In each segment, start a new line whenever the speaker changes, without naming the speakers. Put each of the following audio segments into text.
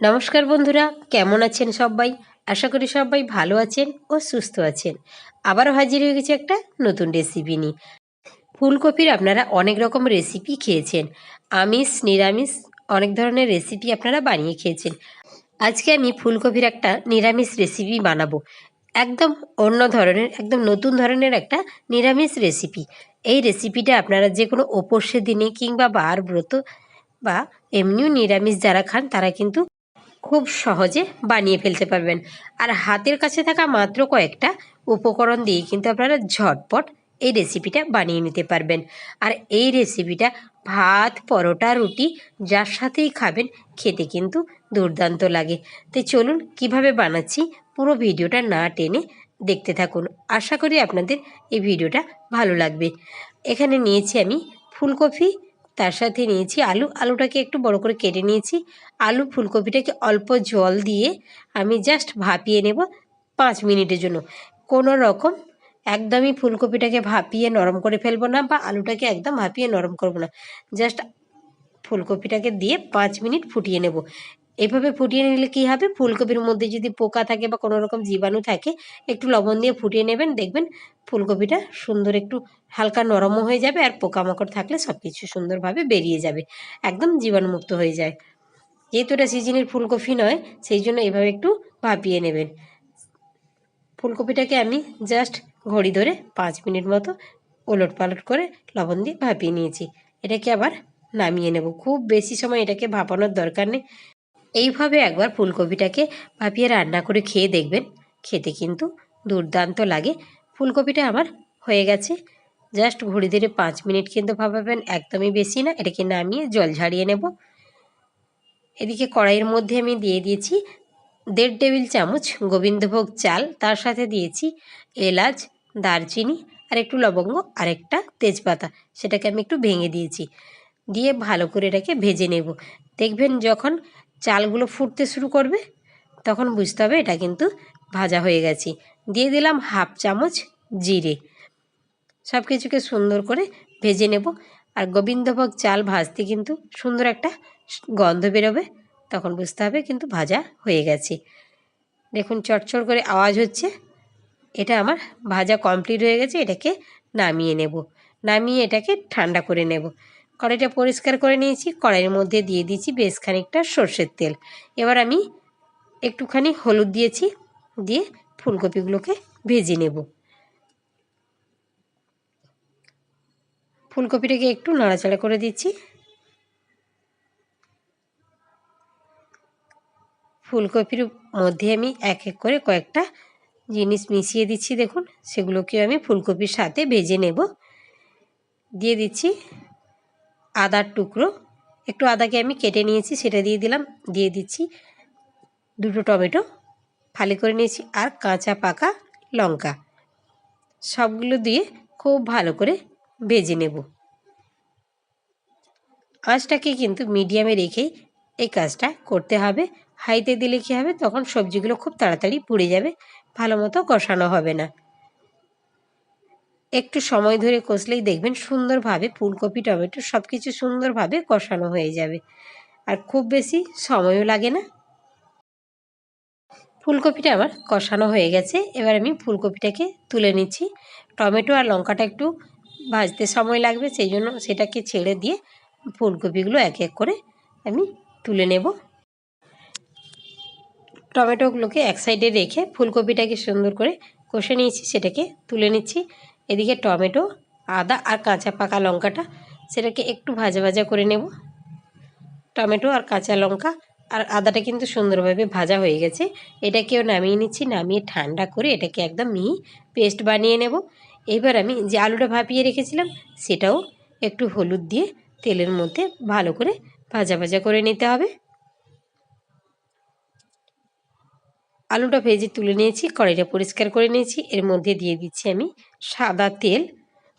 নমস্কার বন্ধুরা, কেমন আছেন সবাই? আশা করি সবাই ভালো আছেন ও সুস্থ আছেন। আবারও হাজির হয়ে গেছে একটা নতুন রেসিপি নিয়ে। ফুলকপির আপনারা অনেক রকম রেসিপি খেয়েছেন। আমিষ, নিরামিষ, অনেক ধরনের রেসিপি আপনারা বানিয়ে খেয়েছেন। আজকে আমি ফুলকপির একটা নিরামিষ রেসিপি বানাবো। একদম অন্য ধরনের, একদম নতুন ধরনের একটা নিরামিষ রেসিপি এই রেসিপিটা আপনারা যে কোনো উপস্যের দিনে কিংবা বার ব্রত বা এমনিও নিরামিষ যারা খান, তারা কিন্তু খুব সহজে বানিয়ে ফেলতে পারবেন। আর হাতের কাছে থাকা মাত্র কয়েকটা উপকরণ দিয়ে কিন্তু আপনারা ঝটপট এই রেসিপিটা বানিয়ে নিতে পারবেন। আর এই রেসিপিটা ভাত, পরোটা, রুটি, যার সাথেই খাবেন, খেতে কিন্তু দুর্দান্ত লাগে। তো চলুন কীভাবে বানাচ্ছি পুরো ভিডিওটা না টেনে দেখতে থাকুন। আশা করি আপনাদের এই ভিডিওটা ভালো লাগবে। এখানে নিয়েছি আমি ফুলকপি তার সাথে নিয়েছি আলু। আলুটাকে একটু বড় করে কেটে নিয়েছি। আলু ফুলকপিটাকে অল্প জল দিয়ে আমি জাস্ট ভাপিয়ে নেব পাঁচ মিনিটের জন্য। কোনো রকম একদমই ফুলকপিটাকে ভাপিয়ে নরম করে ফেলব না বা আলুটাকে একদম ভাপিয়ে নরম করব না। জাস্ট ফুলকপিটাকে দিয়ে পাঁচ মিনিট ফুটিয়ে নেব। এভাবে ফুটিয়ে নিলে কী হবে? ফুলকপির মধ্যে যদি পোকা থাকে বা কোনো রকম জীবাণু থাকে, একটু লবণ দিয়ে ফুটিয়ে নেবেন। দেখবেন ফুলকপিটা সুন্দর একটু হালকা নরমও হয়ে যাবে আর পোকামাকড় থাকলে সব কিছু সুন্দরভাবে বেরিয়ে যাবে। একদম জীবাণুমুক্ত হয়ে যায়। যেহেতু এটা সিজনের ফুলকপি নয়, সেই জন্য এভাবে একটু ভাপিয়ে নেবেন। ফুলকপিটাকে আমি জাস্ট ঘড়ি ধরে পাঁচ মিনিট মতো ওলট পালট করে লবণ দিয়ে ভাপিয়ে নিয়েছি। এটাকে আবার নামিয়ে নেব। খুব বেশি সময় এটাকে ভাপানোর দরকার নেই। এইভাবে একবার ফুলকপিটাকে ভাপিয়ে রান্না করে খেয়ে দেখবেন। খেতে কিন্তু দুর্দান্ত লাগে। ফুলকপিটা আমার হয়ে গেছে। জাস্ট ঘড়ি ধরে পাঁচ মিনিট কিন্তু ভাপাবেন, একদমই বেশি না। এটাকে নামিয়ে জল ঝাড়িয়ে নেব। এদিকে কড়াইয়ের মধ্যে আমি দিয়ে দিয়েছি দেড় টেবিল চামচ গোবিন্দভোগ চাল। তার সাথে দিয়েছি এলাচ, দারচিনি আর একটু লবঙ্গ আর একটা তেজপাতা। সেটাকে আমি একটু ভেঙে দিয়েছি। দিয়ে ভালো করে এটাকে ভেজে নেব। দেখবেন যখন চালগুলো ফুটতে শুরু করবে, তখন বুঝতে হবে এটা কিন্তু ভাজা হয়ে গেছে। দিয়ে দিলাম হাফ চামচ জিরে। সব কিছুকে সুন্দর করে ভেজে নেব। আর গোবিন্দভোগ চাল ভাজতে কিন্তু সুন্দর একটা গন্ধ বেরোবে, তখন বুঝতে হবে কিন্তু ভাজা হয়ে গেছে। দেখুন চটচড় করে আওয়াজ হচ্ছে। এটা আমার ভাজা কমপ্লিট হয়ে গেছে, এটাকে নামিয়ে নেব। নামিয়ে এটাকে ঠান্ডা করে নেব। কড়াইটা পরিষ্কার করে নিয়েছি, কড়াইয়ের মধ্যে দিয়ে দিয়েছি বেশ খানিকটা সর্ষের তেল। এবার আমি একটুখানি হলুদ দিয়েছি, দিয়ে ফুলকপিগুলোকে ভেজে নেব। ফুলকপিটাকে একটু নাড়াচাড়া করে দিচ্ছি। ফুলকপির মধ্যে আমি এক এক করে কয়েকটা জিনিস মিশিয়ে দিচ্ছি, দেখুন। সেগুলোকে আমি ফুলকপির সাথে ভেজে নেব। দিয়ে দিচ্ছি আদার টুকরো। একটু আদাকে আমি কেটে নিয়েছি, সেটা দিয়ে দিলাম, দিয়ে দিচ্ছি দুটো টমেটো, ফালি করে নিয়েছি আর কাঁচা পাকা লঙ্কা। সবগুলো দিয়ে খুব ভালো করে ভেজে নেব। আঁচটাকে কিন্তু মিডিয়ামে রেখেই এই কাজটা করতে হবে। হাইতে দিলে কী হবে? তখন সবজিগুলো খুব তাড়াতাড়ি পুড়ে যাবে, ভালো মতো কষানো হবে না। একটু সময় ধরে কষলেই দেখবেন সুন্দরভাবে ফুলকপি, টমেটো সব কিছু সুন্দরভাবে কষানো হয়ে যাবে। আর খুব বেশি সময়ও লাগে না। ফুলকপিটা আমার কষানো হয়ে গেছে। এবার আমি ফুলকপিটাকে তুলে নিচ্ছি। টমেটো আর লঙ্কাটা একটু ভাজতে সময় লাগবে সেই জন্য সেটাকে ছেড়ে দিয়ে ফুলকপিগুলো এক এক করে আমি তুলে নেব। টমেটোগুলোকে এক সাইডে রেখে ফুলকপিটাকে সুন্দর করে কষে নিয়েছি, সেটাকে তুলে নিচ্ছি। এদিকে টমেটো, আদা আর কাঁচা পাকা লঙ্কাটা সেটাকে একটু ভাজা ভাজা করে নেব। টমেটো আর কাঁচা লঙ্কা আর আদাটা কিন্তু সুন্দরভাবে ভাজা হয়ে গেছে। এটাকেও নামিয়ে নিচ্ছি, নামিয়ে ঠান্ডা করে এটাকে একদম মিহি পেস্ট বানিয়ে নেব। এবার আমি যে আলুটা ভাপিয়ে রেখেছিলাম সেটাও একটু হলুদ দিয়ে তেলের মধ্যে ভালো করে ভাজা ভাজা করে নিতে হবে। আলুটা ভেজে তুলে নিয়েছি, কড়াইটা পরিষ্কার করে নিয়েছি। এর মধ্যে দিয়ে দিচ্ছি আমি সাদা তেল,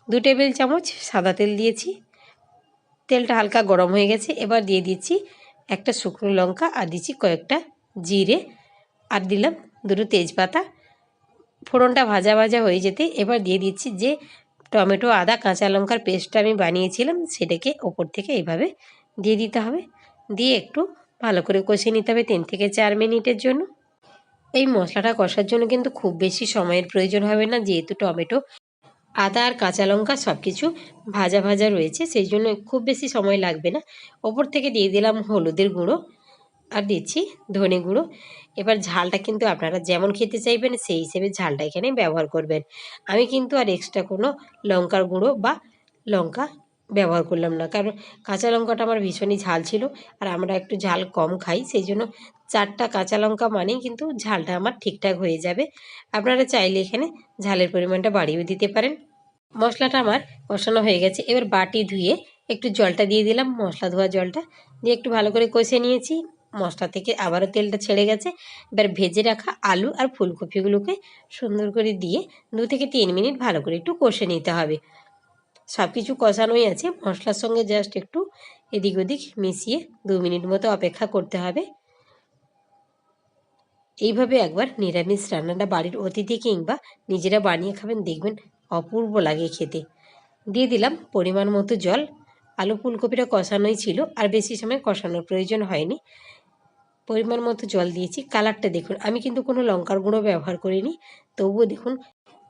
দু টেবিল চামচ সাদা তেল দিয়েছি। তেলটা হালকা গরম হয়ে গেছে, এবার দিয়ে দিচ্ছি একটা শুকনো লঙ্কা আর দিচ্ছি কয়েকটা জিরে। আর দিলাম দুটো তেজপাতা। ফোড়নটা ভাজা ভাজা হয়ে যেতে এবার দিয়ে দিচ্ছি যে টমেটো, আদা, কাঁচা লঙ্কার পেস্টটা আমি বানিয়েছিলাম, সেটাকে ওপর থেকে এইভাবে দিয়ে দিতে হবে। দিয়ে একটু ভালো করে কষিয়ে নিতে হবে তিন থেকে চার মিনিটের জন্য। এই মশলাটা কষার জন্য কিন্তু খুব বেশি সময়ের প্রয়োজন হবে না, যেহেতু টমেটো, আদা আর কাঁচা লঙ্কা সব কিছু ভাজা ভাজা রয়েছে, সেই জন্য খুব বেশি সময় লাগবে না। ওপর থেকে দিয়ে দিলাম হলুদের গুঁড়ো আর দিচ্ছি ধনে গুঁড়ো। এবার ঝালটা কিন্তু আপনারা যেমন খেতে চাইবেন, সেই হিসেবে ঝালটা এখানে ব্যবহার করবেন। আমি কিন্তু আর এক্সট্রা কোনো লঙ্কার গুঁড়ো বা লঙ্কা ব্যবহার করলাম না। কারণ কাঁচা লঙ্কাটা আমার ভীষণই ঝাল ছিল আর আমরা একটু ঝাল কম খাই, সেই জন্য চারটা কাঁচা লঙ্কা মানেই কিন্তু ঝালটা আমার ঠিকঠাক হয়ে যাবে। আপনারা চাইলে এখানে ঝালের পরিমাণটা বাড়িয়েও দিতে পারেন। মশলাটা আমার কষানো হয়ে গেছে। এবার বাটি ধুয়ে একটু জলটা দিয়ে দিলাম, মশলা ধোয়া জলটা। দিয়ে একটু ভালো করে কষে নিয়েছি। মশলা থেকে আবারও তেলটা ছেড়ে গেছে। এবার ভেজে রাখা আলু আর ফুলকপিগুলোকে সুন্দর করে দিয়ে দু থেকে তিন মিনিট ভালো করে একটু কষে নিতে হবে। সব কিছু কষানোই আছে। মশলার সঙ্গে জাস্ট একটু এদিক ওদিক মিশিয়ে দু মিনিট মতো অপেক্ষা করতে হবে। এইভাবে একবার নিরামিষ রান্নাটা বাড়ির অতিথি কিংবা নিজেরা বানিয়ে খাবেন, দেখবেন অপূর্ব লাগে খেতে। দিয়ে দিলাম পরিমাণ মতো জল। আলু ফুলকপিটা কষানোই ছিল, আর বেশি সময় কষানোর প্রয়োজন হয়নি। পরিমাণ মতো জল দিয়েছি। কালারটা দেখুন, আমি কিন্তু কোনো লঙ্কার গুঁড়ো ব্যবহার করিনি। তবুও দেখুন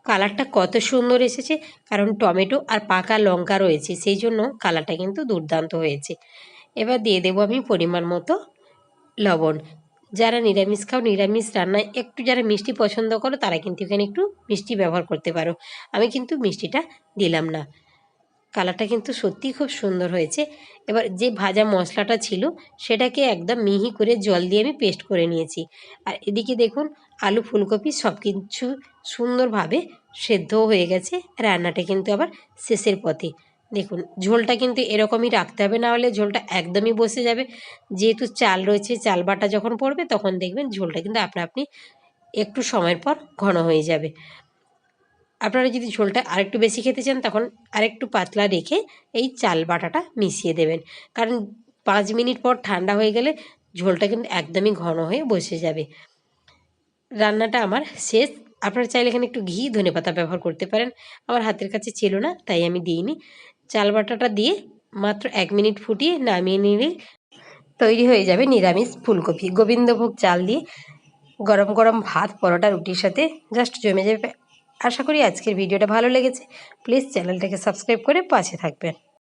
কালারটা কত সুন্দর এসেছে। কারণ টমেটো আর পাকা লঙ্কা রয়েছে, সেই জন্য কালারটা কিন্তু দুর্দান্ত হয়েছে। এবার দিয়ে দেবো আমি পরিমাণ মতো লবণ। যারা নিরামিষ খাও, নিরামিষ রান্নায় একটু যারা মিষ্টি পছন্দ করো, তারা কিন্তু এখানে একটু মিষ্টি ব্যবহার করতে পারো। আমি কিন্তু মিষ্টিটা দিলাম না। কালারটা কিন্তু সত্যিই খুব সুন্দর হয়েছে। এবার যে ভাজা মশলাটা ছিল, সেটাকে একদম মিহি করে জল দিয়ে আমি পেস্ট করে নিয়েছি। আর এদিকে দেখুন, আলু, ফুলকপি সব কিছু সুন্দরভাবে সেদ্ধও হয়ে গেছে। রান্নাটা কিন্তু আবার শেষের পথে। দেখুন, ঝোলটা কিন্তু এরকমই রাখতে হবে, না হলে ঝোলটা একদমই বসে যাবে। যেহেতু চাল রয়েছে, চাল বাটা যখন পড়বে, তখন দেখবেন ঝোলটা কিন্তু আপনা আপনি একটু সময়ের পর ঘন হয়ে যাবে। আপনারা যদি ঝোলটা আরেকটু বেশি খেতে চান, তখন আরেকটু পাতলা রেখে এই চাল বাটাটা মিশিয়ে দেবেন। কারণ পাঁচ মিনিট পর ঠান্ডা হয়ে গেলে ঝোলটা কিন্তু একদমই ঘন হয়ে বসে যাবে। রান্নাটা আমার শেষ। আপনারা চাইলে এখানে একটু ঘি, ধনে পাতা ব্যবহার করতে পারেন। আমার হাতের কাছে ছিল না, তাই আমি দিইনি। চাল বাটাটা দিয়ে মাত্র এক মিনিট ফুটিয়ে নামিয়ে নিলে তৈরি হয়ে যাবে নিরামিষ ফুলকপি। গোবিন্দভোগ চাল দিয়ে গরম গরম ভাত, পরোটা, রুটির সাথে জাস্ট জমে যাবে আশা করি আজকের ভিডিওটা ভালো লেগেছে। প্লিজ চ্যানেলটাকে সাবস্ক্রাইব করে পাশে থাকবেন।